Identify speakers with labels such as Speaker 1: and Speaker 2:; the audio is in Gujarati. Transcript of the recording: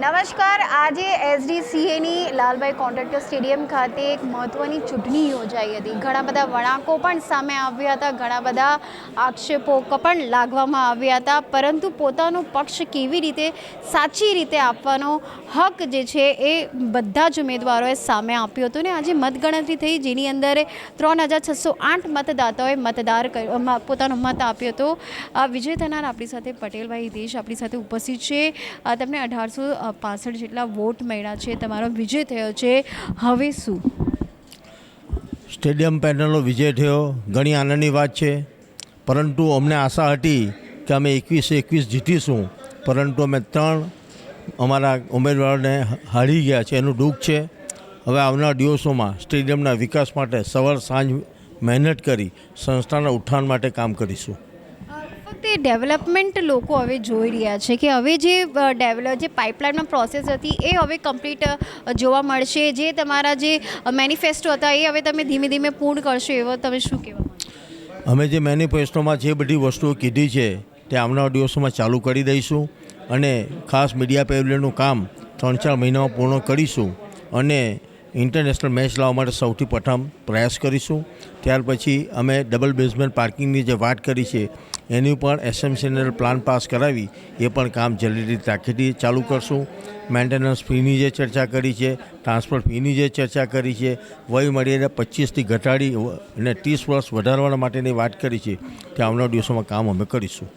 Speaker 1: નમસ્કાર, આજે એસડીસીએની લાલભાઈ કોન્ટ્રાક્ટર સ્ટેડિયમ ખાતે એક મહત્ત્વની ચૂંટણી યોજાઈ હતી. ઘણા બધા વળાંકો પણ સામે આવ્યા હતા, ઘણા બધા આક્ષેપો પણ લાગવામાં આવ્યા હતા, પરંતુ પોતાનો પક્ષ કેવી રીતે, સાચી રીતે આપવાનો હક જે છે એ બધા જ ઉમેદવારોએ સામે આપ્યો હતો ને આજે મતગણતરી થઈ, જેની અંદર ત્રણ હજાર છસો આઠ મતદાતાઓએ મતદાર પોતાનો મત આપ્યો હતો. વિજય થનાર આપણી સાથે પટેલભાઈ દેશ આપણી સાથે ઉપસ્થિત છે. તમને અઢારસો પાસઠ જેટલા વોટ મળ્યા છે, તમારો વિજય થયો છે, હવે શું?
Speaker 2: સ્ટેડિયમ પેનલનો વિજય થયો, ઘણી આનંદની વાત છે, પરંતુ અમને આશા હતી કે અમે એકવીસ એકવીસ જીતીશું, પરંતુ અમે ત્રણ અમારા ઉમેદવારોને હારી ગયા છે, એનું દુઃખ છે. હવે આવનાર દિવસોમાં સ્ટેડિયમના વિકાસ માટે સવાર સાંજ મહેનત કરી સંસ્થાના ઉત્થાન માટે કામ કરીશું.
Speaker 1: એ ડેવલપમેન્ટ લોકો હવે જોઈ રહ્યા છે કે હવે જે ડેવલપ જે પાઇપલાઇનમાં પ્રોસેસ હતી એ હવે કમ્પ્લીટ જોવા મળશે. જે તમારા જે મેનિફેસ્ટો હતા એ હવે તમે ધીમે ધીમે પૂર્ણ કરશો એવો તમે શું કહેવા
Speaker 2: અમે જે મેનિફેસ્ટોમાં જે બધી વસ્તુઓ કીધી છે તે આવનાર દિવસોમાં ચાલુ કરી દઈશું અને ખાસ મીડિયા પેવેલિયનનું કામ ત્રણ ચાર મહિનામાં પૂર્ણ કરીશું અને ઇન્ટરનેશનલ મેચ લાવવા માટે સૌથી પ્રથમ પ્રયાસ કરીશું. ત્યાર પછી અમે ડબલ બેઝમેન્ટ પાર્કિંગની જે વાત કરી છે એની પણ એસએમસીને પ્લાન પાસ કરાવી એ પણ કામ જલ્દીથી તાકીદી ચાલુ કરશું. મેન્ટેનન્સ ફીની જે ચર્ચા કરી છે, ટ્રાન્સપોર્ટ ફીની જે ચર્ચા કરી છે, વય મર્યાદા પચીસથી ઘટાડી અને ત્રીસ વર્ષ વધારવા માટેની વાત કરી છે, તે આવનાર દિવસોમાં કામ અમે કરીશું.